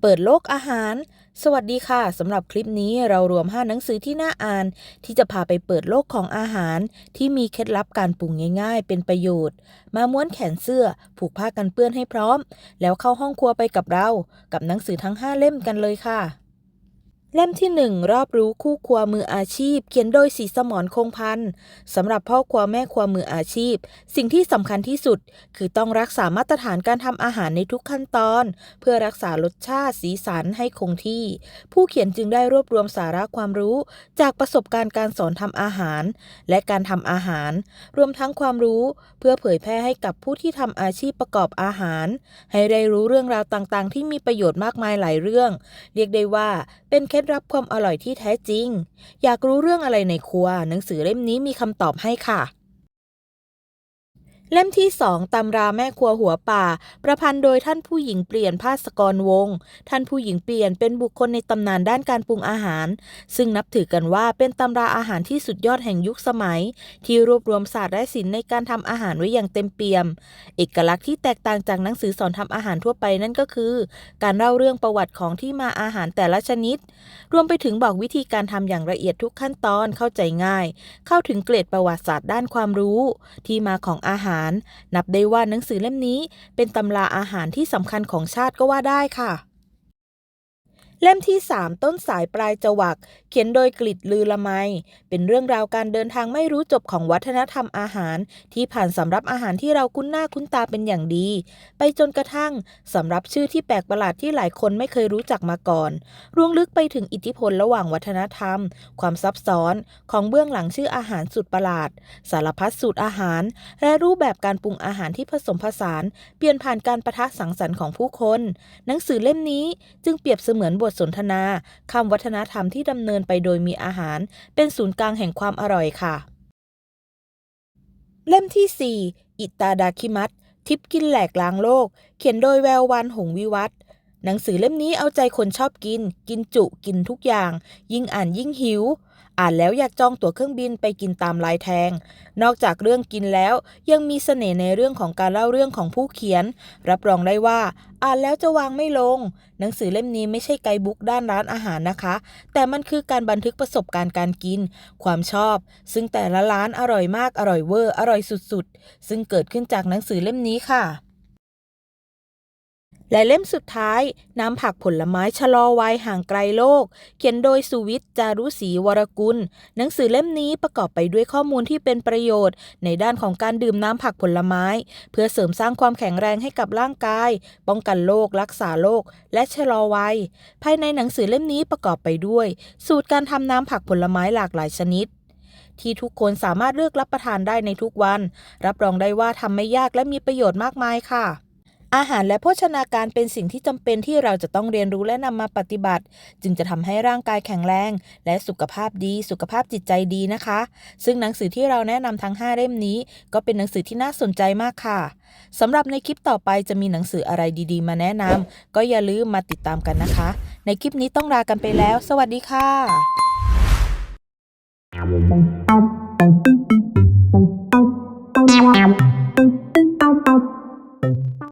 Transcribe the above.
เปิดโลกอาหาร สวัสดีค่ะสำหรับคลิปนี้เรารวม 5 หนังสือที่น่าอ่าน ที่จะพาไปเปิดโลกของอาหาร ที่มีเคล็ดลับการปรุงง่าย ๆ เป็นประโยชน์ มาม้วนแขนเสื้อ ผูกผ้ากันเปื้อนให้พร้อม แล้วเข้าห้องครัวไปกับเรา กับหนังสือทั้ง 5 เล่มกันเลยค่ะ เล่มที่1รอบรู้คู่ครัวมืออาชีพ เขียนโดยศรีสมรคงพันธ์สำหรับพ่อครัวแม่ครัวมืออาชีพ สิ่งที่สำคัญที่สุด คือต้องรักษามาตรฐานการทำอาหารในทุกขั้นตอน เพื่อรักษารสชาติสีสันให้คงที่ ผู้เขียนจึงได้รวบรวมสาระความรู้ จากประสบการณ์การสอนทำอาหาร และการทำอาหาร รวมทั้งความรู้เพื่อเผยแพร่ให้กับผู้ที่ทำอาชีพประกอบอาหาร ให้ได้รู้เรื่องราวต่างๆ ที่มีประโยชน์มากมายหลายเรื่อง เรียกได้ว่า เป็นเคล็ดลับความอร่อยที่แท้จริง อยากรู้เรื่องอะไรในครัว หนังสือเล่มนี้มีคำตอบให้ค่ะ เล่มที่2ตำราแม่ครัวหัวป่า ประพันธ์โดยท่านผู้หญิงเปลี่ยนภาสกรวง ท่านผู้หญิงเปลี่ยนเป็นบุคคลในตำนานด้านการปรุงอาหาร ซึ่งนับถือกันว่าเป็นตำราอาหารที่สุดยอดแห่งยุคสมัย ที่รวบรวมศาสตร์และศิลป์ในการทำอาหารไว้อย่างเต็มเปี่ยม เอกลักษณ์ที่แตกต่างจากหนังสือสอนทำอาหารทั่วไปนั่นก็คือ การเล่าเรื่องประวัติของที่มาอาหารแต่ละชนิด รวมไปถึงบอกวิธีการทำอย่างละเอียดทุกขั้นตอนเข้าใจง่าย เข้าถึงเกรดประวัติศาสตร์ด้านความรู้ ที่มาของอาหารนับได้ว่าหนังสือเล่มนี้เป็นตำราอาหารที่สำคัญของชาติก็ว่าได้ค่ะ เล่มที่ 3 ต้นสายปลายจวัก เขียนโดยกลิดลือละไม เป็นเรื่องราวการเดินทางไม่รู้จบของวัฒนธรรมอาหาร ที่ผ่านสำรับอาหารที่เราคุ้นหน้าคุ้นตาเป็นอย่างดี ไปจนกระทั่งสำรับชื่อที่แปลกประหลาดที่หลายคนไม่เคยรู้จักมาก่อนร่วงลึกไปถึงอิทธิพลระหว่างวัฒนธรรม ความซับซ้อนของเบื้องหลังชื่ออาหารสุดประหลาด สารพัดสูตรอาหาร และรูปแบบการปรุงอาหารที่ผสมผสาน เปลี่ยนผ่านการประทะสังสรรค์ของผู้คน หนังสือเล่มนี้จึงเปรียบเสมือนบทสนทนาคำวัฒนธรรมที่ดำเนินไปโดยมีอาหาร เป็นศูนย์กลางแห่งความอร่อยค่ะ เล่มที่ 4 อิตาดาคิมัตทิปกินแหลกล้างโลก เขียนโดยแวววันหงวิวัฒน์หนังสือเล่มนี้เอาใจคนชอบกิน กินจุ กินทุกอย่าง ยิ่งอ่านยิ่งหิว อ่านแล้วอยากจองตั๋วเครื่องบินไปกินตามลายแทง นอกจากเรื่องกินแล้วยังมีเสน่ห์ในเรื่องของการเล่าเรื่องของผู้เขียน รับรองได้ว่า อ่านแล้วจะวางไม่ลง หนังสือเล่มนี้ไม่ใช่ไกด์บุ๊กด้านร้านอาหารนะคะ แต่มันคือการบันทึกประสบการณ์การกิน ความชอบ ซึ่งแต่ละร้านอร่อยมากอร่อยเวอร์อร่อยสุดๆ ซึ่งเกิดขึ้นจากหนังสือเล่มนี้ค่ะ และเล่มสุดท้ายน้ำผักผลไม้ชะลอวัยห่างไกลโลก เขียนโดยสุวิทย์จารุศรีวรกุล หนังสือเล่มนี้ประกอบไปด้วยข้อมูลที่เป็นประโยชน์ ในด้านของการดื่มน้ำผักผลไม้ เพื่อเสริมสร้างความแข็งแรงให้กับร่างกาย ป้องกันโรครักษาโรคและชะลอวัย ภายในหนังสือเล่มนี้ประกอบไปด้วย สูตรการทำน้ำผักผลไม้หลากหลายชนิดที่ทุกคนสามารถเลือกรับประทานได้ในทุกวัน รับรองได้ว่าทำไม่ยากและมีประโยชน์มากมายค่ะ อาหารและโภชนาการเป็นสิ่งที่จำเป็นที่เราจะต้องเรียนรู้และนำมาปฏิบัติ จึงจะทำให้ร่างกายแข็งแรง และสุขภาพดี สุขภาพจิตใจดีนะคะ ซึ่งหนังสือที่เราแนะนำทั้ง 5 เล่มนี้ ก็เป็นหนังสือที่น่าสนใจมากค่ะสำหรับในคลิปต่อไปจะมีหนังสืออะไรดีๆ มาแนะนำก็อย่าลืมมาติดตามกันนะคะ ในคลิปนี้ต้องลากันไปแล้ว สวัสดีค่ะ Thank you.